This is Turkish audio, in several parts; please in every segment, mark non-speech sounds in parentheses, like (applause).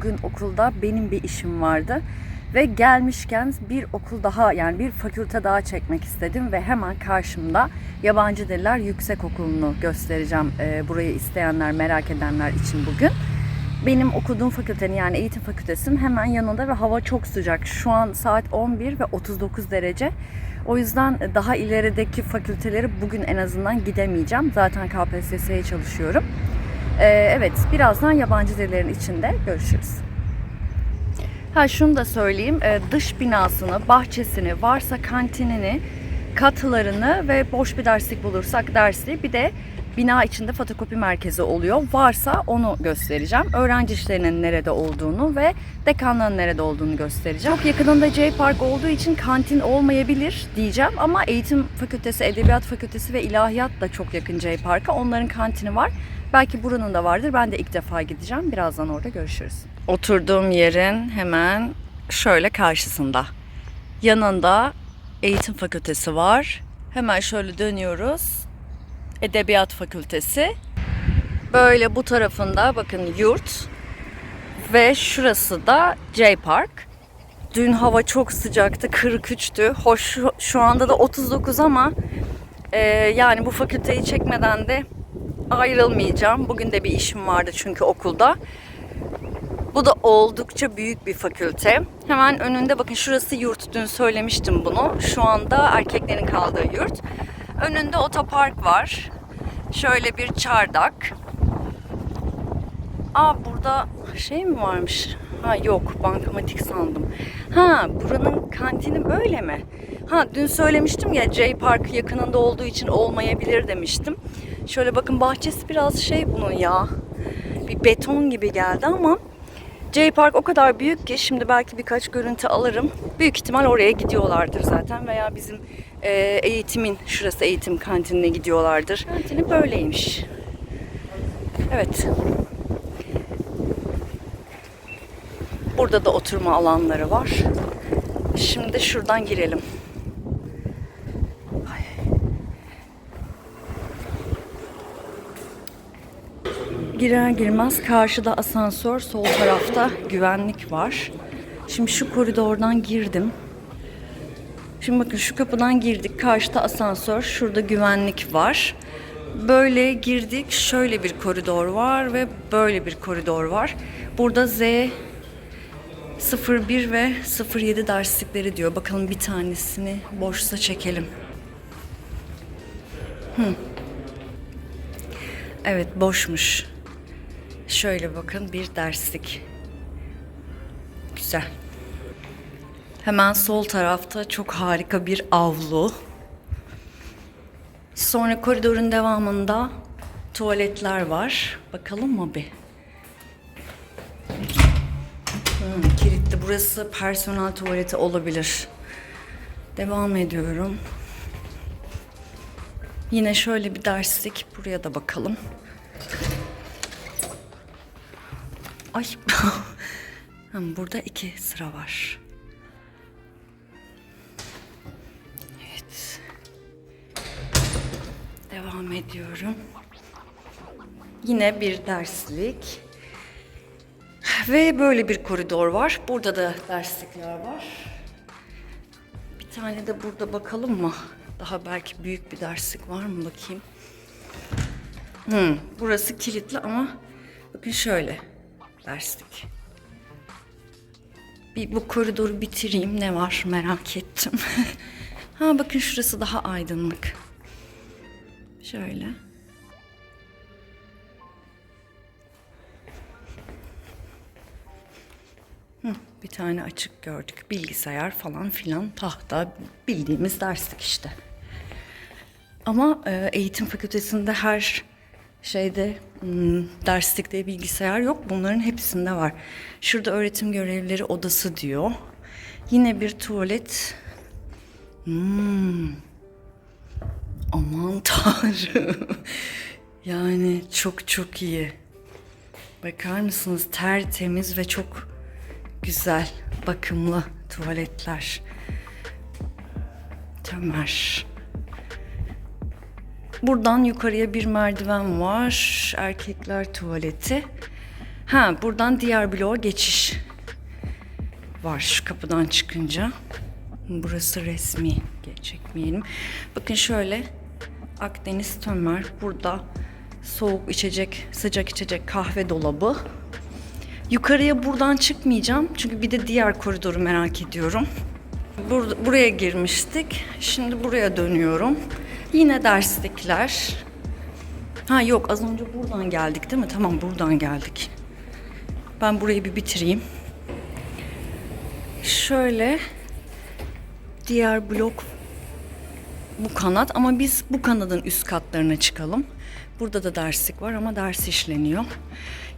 bugün okulda benim bir işim vardı. Ve gelmişken bir okul daha yani bir fakülte daha çekmek istedim ve hemen karşımda Yabancı Diller Yüksek Okulu'nu göstereceğim e, burayı isteyenler, merak edenler için bugün. Benim okuduğum fakültenin yani eğitim fakültesinin hemen yanında ve hava çok sıcak. Şu an saat 11 ve 39 derece. O yüzden daha ilerideki fakülteleri bugün en azından gidemeyeceğim. Zaten KPSS'ye çalışıyorum. Ee, evet, birazdan yabancı dillerin içinde görüşürüz. Ha şunu da söyleyeyim. Ee, dış binasını, bahçesini, varsa kantinini, katılarını ve boş bir derslik bulursak dersi bir de bina içinde fotokopi merkezi oluyor. Varsa onu göstereceğim. Öğrenci işlerinin nerede olduğunu ve dekanlığın nerede olduğunu göstereceğim. Çok yakınında J Park olduğu için kantin olmayabilir diyeceğim ama eğitim fakültesi, edebiyat fakültesi ve ilahiyat da çok yakın J Park'a. Onların kantini var. Belki buranın da vardır. Ben de ilk defa gideceğim. Birazdan orada görüşürüz. Oturduğum yerin hemen şöyle karşısında. Yanında eğitim fakültesi var. Hemen şöyle dönüyoruz. Edebiyat Fakültesi. Böyle bu tarafında bakın yurt ve şurası da J Park. Dün hava çok sıcaktı, 43'tü. Hoş şu, anda da 39 ama e, yani bu fakülteyi çekmeden de ayrılmayacağım. Bugün de bir işim vardı çünkü okulda. Bu da oldukça büyük bir fakülte. Hemen önünde bakın şurası yurt. Dün söylemiştim bunu. Şu anda erkeklerin kaldığı yurt. Önünde otopark var. Şöyle bir çardak. Aa burada şey mi varmış? Ha yok bankamatik sandım. Ha buranın kantini böyle mi? Ha dün söylemiştim ya J Park yakınında olduğu için olmayabilir demiştim. Şöyle bakın bahçesi biraz şey bunun ya. Bir beton gibi geldi ama J Park o kadar büyük ki şimdi belki birkaç görüntü alırım. Büyük ihtimal oraya gidiyorlardır zaten veya bizim e, eğitimin şurası eğitim kantinine gidiyorlardır. Kantini böyleymiş. Evet. Burada da oturma alanları var. Şimdi şuradan girelim. Girer girmez karşıda asansör, sol tarafta güvenlik var. Şimdi şu koridordan girdim. Şimdi bakın şu kapıdan girdik. Karşıda asansör, şurada güvenlik var. Böyle girdik. Şöyle bir koridor var ve böyle bir koridor var. Burada Z 01 ve 07 derslikleri diyor. Bakalım bir tanesini boşsa çekelim. Hı. Evet boşmuş. Şöyle bakın bir derslik. Güzel. Hemen sol tarafta çok harika bir avlu. Sonra koridorun devamında tuvaletler var. Bakalım mı bir? Hmm, kilitli. Burası personel tuvaleti olabilir. Devam ediyorum. Yine şöyle bir derslik. Buraya da bakalım. Ay. (laughs) Hmm, Burada iki sıra var. Devam ediyorum. Yine bir derslik. Ve böyle bir koridor var. Burada da derslikler var. Bir tane de burada bakalım mı? Daha belki büyük bir derslik var mı bakayım. Hmm, burası kilitli ama bakın şöyle derslik. Bir bu koridoru bitireyim. Ne var merak ettim. (laughs) ha bakın şurası daha aydınlık. Şöyle. Hı, bir tane açık gördük. Bilgisayar falan filan tahta bildiğimiz derslik işte. Ama e, eğitim fakültesinde her şeyde hmm, derslikte bilgisayar yok. Bunların hepsinde var. Şurada öğretim görevlileri odası diyor. Yine bir tuvalet. Hmm. Aman (laughs) tanrım. yani çok çok iyi. Bakar mısınız? Tertemiz ve çok güzel, bakımlı tuvaletler. Tömer. Buradan yukarıya bir merdiven var. Erkekler tuvaleti. Ha buradan diğer bloğa geçiş var şu kapıdan çıkınca. Burası resmi çekmeyelim. Bakın şöyle Akdeniz Tömer burada soğuk içecek, sıcak içecek kahve dolabı. Yukarıya buradan çıkmayacağım çünkü bir de diğer koridoru merak ediyorum. Bur- buraya girmiştik. Şimdi buraya dönüyorum. Yine derslikler. Ha yok az önce buradan geldik değil mi? Tamam buradan geldik. Ben burayı bir bitireyim. Şöyle diğer blok bu kanat ama biz bu kanadın üst katlarına çıkalım. Burada da derslik var ama ders işleniyor.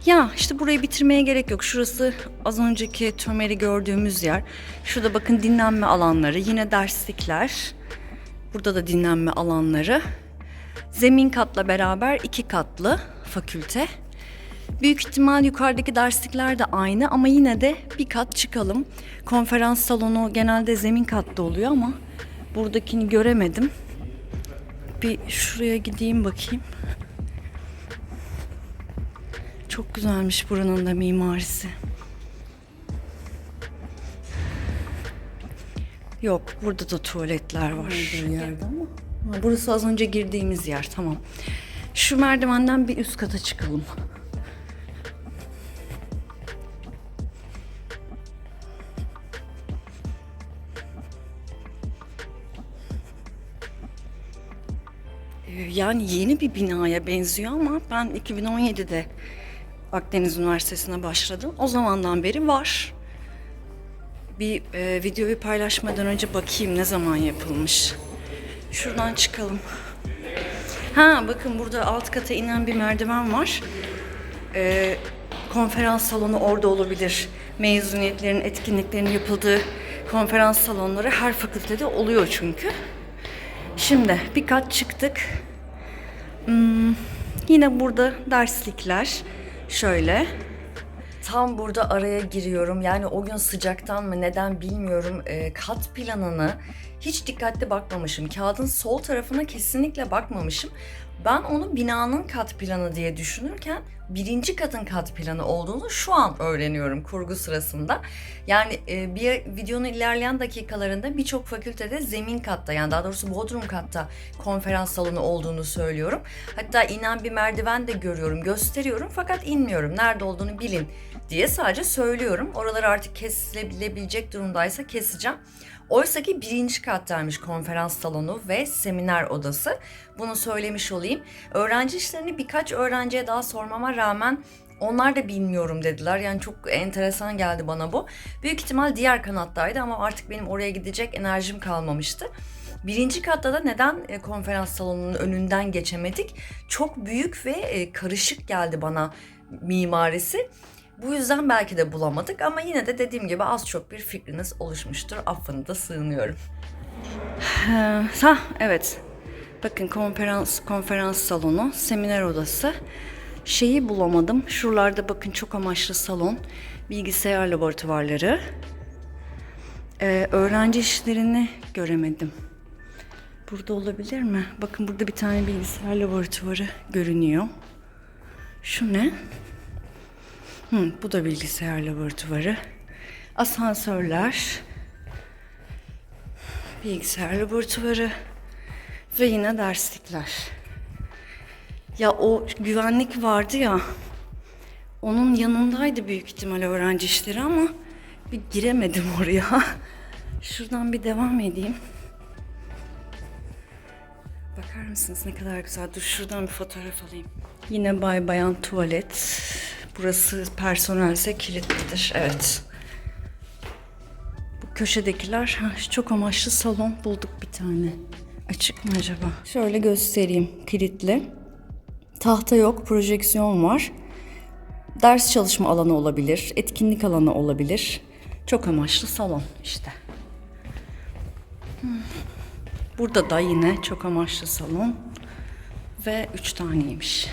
Ya işte burayı bitirmeye gerek yok. Şurası az önceki Tömer'i gördüğümüz yer. Şurada bakın dinlenme alanları. Yine derslikler. Burada da dinlenme alanları. Zemin katla beraber iki katlı fakülte. Büyük ihtimal yukarıdaki derslikler de aynı ama yine de bir kat çıkalım. Konferans salonu genelde zemin katta oluyor ama buradakini göremedim. Bir şuraya gideyim bakayım. Çok güzelmiş buranın da mimarisi. Yok burada da tuvaletler var. yerde ama. Burası az önce girdiğimiz yer tamam. Şu merdivenden bir üst kata çıkalım. Yani yeni bir binaya benziyor ama ben 2017'de Akdeniz Üniversitesi'ne başladım. O zamandan beri var. Bir e, videoyu paylaşmadan önce bakayım ne zaman yapılmış. Şuradan çıkalım. Ha bakın burada alt kata inen bir merdiven var. Ee, konferans salonu orada olabilir. Mezuniyetlerin, etkinliklerin yapıldığı konferans salonları her fakültede oluyor çünkü. Şimdi bir kat çıktık. Hmm, yine burada derslikler. Şöyle. Tam burada araya giriyorum. Yani o gün sıcaktan mı neden bilmiyorum. Ee, kat planını hiç dikkatli bakmamışım. Kağıdın sol tarafına kesinlikle bakmamışım. Ben onu binanın kat planı diye düşünürken birinci katın kat planı olduğunu şu an öğreniyorum kurgu sırasında. Yani e, bir videonun ilerleyen dakikalarında birçok fakültede zemin katta yani daha doğrusu bodrum katta konferans salonu olduğunu söylüyorum. Hatta inen bir merdiven de görüyorum, gösteriyorum fakat inmiyorum. Nerede olduğunu bilin diye sadece söylüyorum. Oraları artık kesilebilecek durumdaysa keseceğim. Oysa ki birinci kattaymış konferans salonu ve seminer odası. Bunu söylemiş olayım. Öğrenci işlerini birkaç öğrenciye daha sormama rağmen onlar da bilmiyorum dediler. Yani çok enteresan geldi bana bu. Büyük ihtimal diğer kanattaydı ama artık benim oraya gidecek enerjim kalmamıştı. Birinci katta da neden e, konferans salonunun önünden geçemedik? Çok büyük ve e, karışık geldi bana mimarisi. Bu yüzden belki de bulamadık ama yine de dediğim gibi az çok bir fikriniz oluşmuştur. Affını da sığınıyorum. (sighs) Ha evet. Bakın konferans konferans salonu, seminer odası. Şeyi bulamadım. Şuralarda bakın çok amaçlı salon, bilgisayar laboratuvarları. Ee, öğrenci işlerini göremedim. Burada olabilir mi? Bakın burada bir tane bilgisayar laboratuvarı görünüyor. Şu ne? Hı, bu da bilgisayar laboratuvarı. Asansörler. Bilgisayar laboratuvarı. Ve yine derslikler. Ya o güvenlik vardı ya. Onun yanındaydı büyük ihtimal öğrenci işleri ama bir giremedim oraya. (laughs) Şuradan bir devam edeyim. Bakar mısınız ne kadar güzel. Dur şuradan bir fotoğraf alayım. Yine bay bayan tuvalet. Burası personelse kilitlidir. Evet. Bu köşedekiler çok amaçlı salon bulduk bir tane. Açık mı acaba? Şöyle göstereyim. Kilitli. Tahta yok, projeksiyon var. Ders çalışma alanı olabilir, etkinlik alanı olabilir. Çok amaçlı salon işte. Hmm. Burada da yine çok amaçlı salon ve üç taneymiş.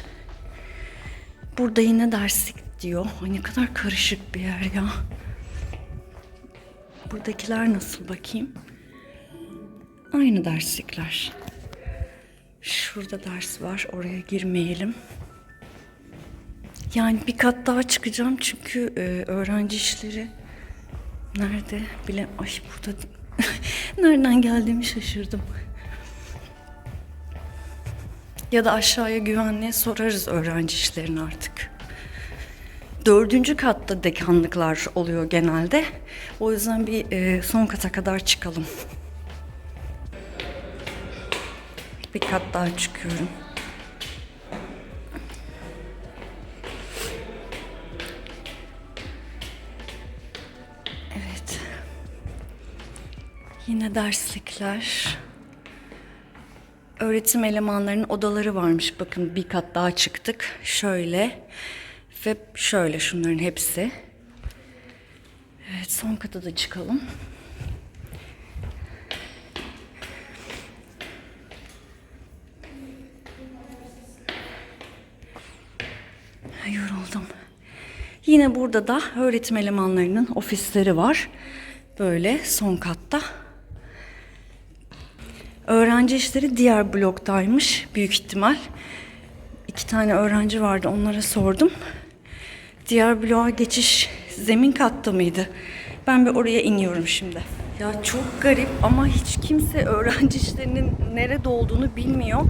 Burada yine derslik diyor. Ay ne kadar karışık bir yer ya. Buradakiler nasıl bakayım? Aynı derslikler. Şurada ders var. Oraya girmeyelim. Yani bir kat daha çıkacağım çünkü e, öğrenci işleri nerede bile ay burada (laughs) nereden geldiğimi şaşırdım. Ya da aşağıya güvenliğe sorarız öğrenci işlerini artık. Dördüncü katta dekanlıklar oluyor genelde. O yüzden bir e, son kata kadar çıkalım. Bir kat daha çıkıyorum. Evet. Yine derslikler. Öğretim elemanlarının odaları varmış. Bakın bir kat daha çıktık. Şöyle ve şöyle şunların hepsi. Evet son kata da çıkalım. Yoruldum. Yine burada da öğretim elemanlarının ofisleri var. Böyle son katta. Öğrenci işleri diğer bloktaymış büyük ihtimal. İki tane öğrenci vardı onlara sordum. Diğer bloğa geçiş zemin katta mıydı? Ben bir oraya iniyorum şimdi. Ya çok garip ama hiç kimse öğrenci işlerinin nerede olduğunu bilmiyor.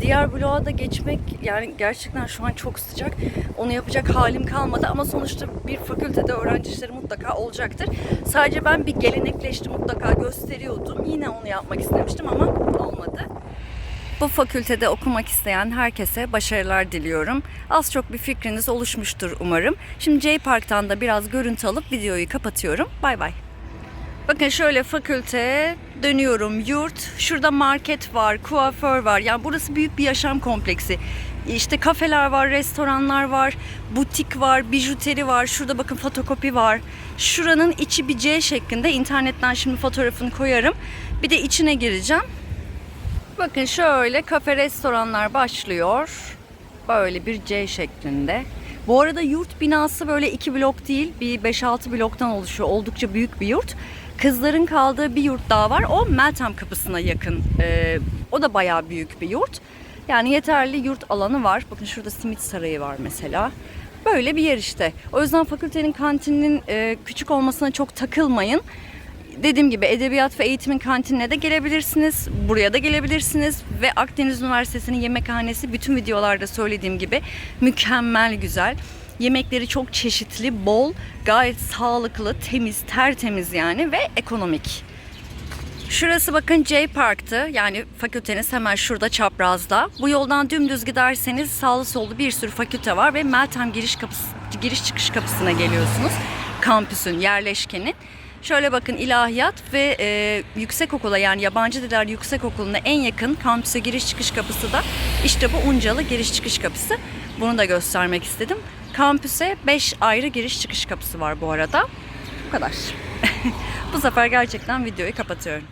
Diğer bloğa da geçmek yani gerçekten şu an çok sıcak. Onu yapacak halim kalmadı ama sonuçta bir fakültede öğrenci işleri mutlaka olacaktır. Sadece ben bir gelenekleşti mutlaka gösteriyordum. Yine onu yapmak istemiştim ama olmadı. Bu fakültede okumak isteyen herkese başarılar diliyorum. Az çok bir fikriniz oluşmuştur umarım. Şimdi J Park'tan da biraz görüntü alıp videoyu kapatıyorum. Bay bay. Bakın şöyle fakülte dönüyorum yurt. Şurada market var, kuaför var. Yani burası büyük bir yaşam kompleksi. İşte kafeler var, restoranlar var, butik var, bijuteri var. Şurada bakın fotokopi var. Şuranın içi bir C şeklinde. İnternetten şimdi fotoğrafını koyarım. Bir de içine gireceğim. Bakın şöyle kafe restoranlar başlıyor. Böyle bir C şeklinde. Bu arada yurt binası böyle iki blok değil bir 5-6 bloktan oluşuyor. Oldukça büyük bir yurt. Kızların kaldığı bir yurt daha var. O Meltem kapısına yakın. Ee, o da bayağı büyük bir yurt. Yani yeterli yurt alanı var. Bakın şurada simit sarayı var mesela. Böyle bir yer işte. O yüzden fakültenin kantininin e, küçük olmasına çok takılmayın. Dediğim gibi edebiyat ve eğitimin kantinine de gelebilirsiniz. Buraya da gelebilirsiniz. Ve Akdeniz Üniversitesi'nin yemekhanesi bütün videolarda söylediğim gibi mükemmel güzel. Yemekleri çok çeşitli, bol, gayet sağlıklı, temiz, tertemiz yani ve ekonomik. Şurası bakın J Park'tı. Yani fakülteniz hemen şurada çaprazda. Bu yoldan dümdüz giderseniz sağlı sollu bir sürü fakülte var ve Meltem giriş kapısı giriş çıkış kapısına geliyorsunuz. Kampüsün, yerleşkenin. Şöyle bakın ilahiyat ve e, yüksek okula yani yabancı diller yüksek okuluna en yakın kampüse giriş çıkış kapısı da işte bu Uncalı giriş çıkış kapısı. Bunu da göstermek istedim. Kampüse 5 ayrı giriş çıkış kapısı var bu arada. Bu kadar. (laughs) bu sefer gerçekten videoyu kapatıyorum.